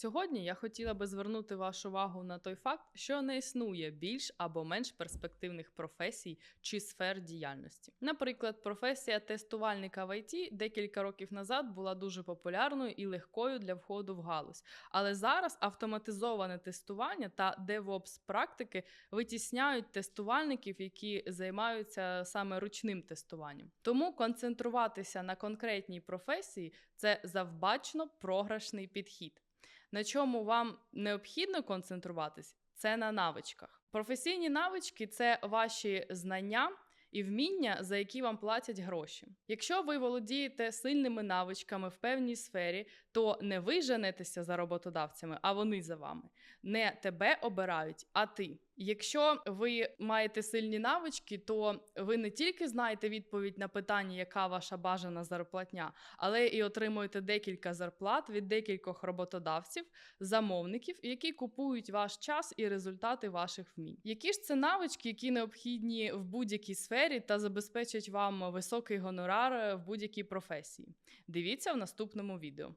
Сьогодні я хотіла би звернути вашу увагу на той факт, що не існує більш або менш перспективних професій чи сфер діяльності. Наприклад, професія тестувальника в ІТ декілька років назад була дуже популярною і легкою для входу в галузь. Але зараз автоматизоване тестування та DevOps практики витісняють тестувальників, які займаються саме ручним тестуванням. Тому концентруватися на конкретній професії це завбачно програшний підхід. На чому вам необхідно концентруватись, це на навичках. Професійні навички це ваші знання. І вміння, за які вам платять гроші. Якщо ви володієте сильними навичками в певній сфері, то не ви женетеся за роботодавцями, а вони за вами. Не тебе обирають, а ти. Якщо ви маєте сильні навички, то ви не тільки знаєте відповідь на питання, яка ваша бажана зарплатня, але і отримуєте декілька зарплат від декількох роботодавців, замовників, які купують ваш час і результати ваших вмінь. Які ж це навички, які необхідні в будь-якій сфері та забезпечать вам високий гонорар в будь-якій професії? Дивіться в наступному відео.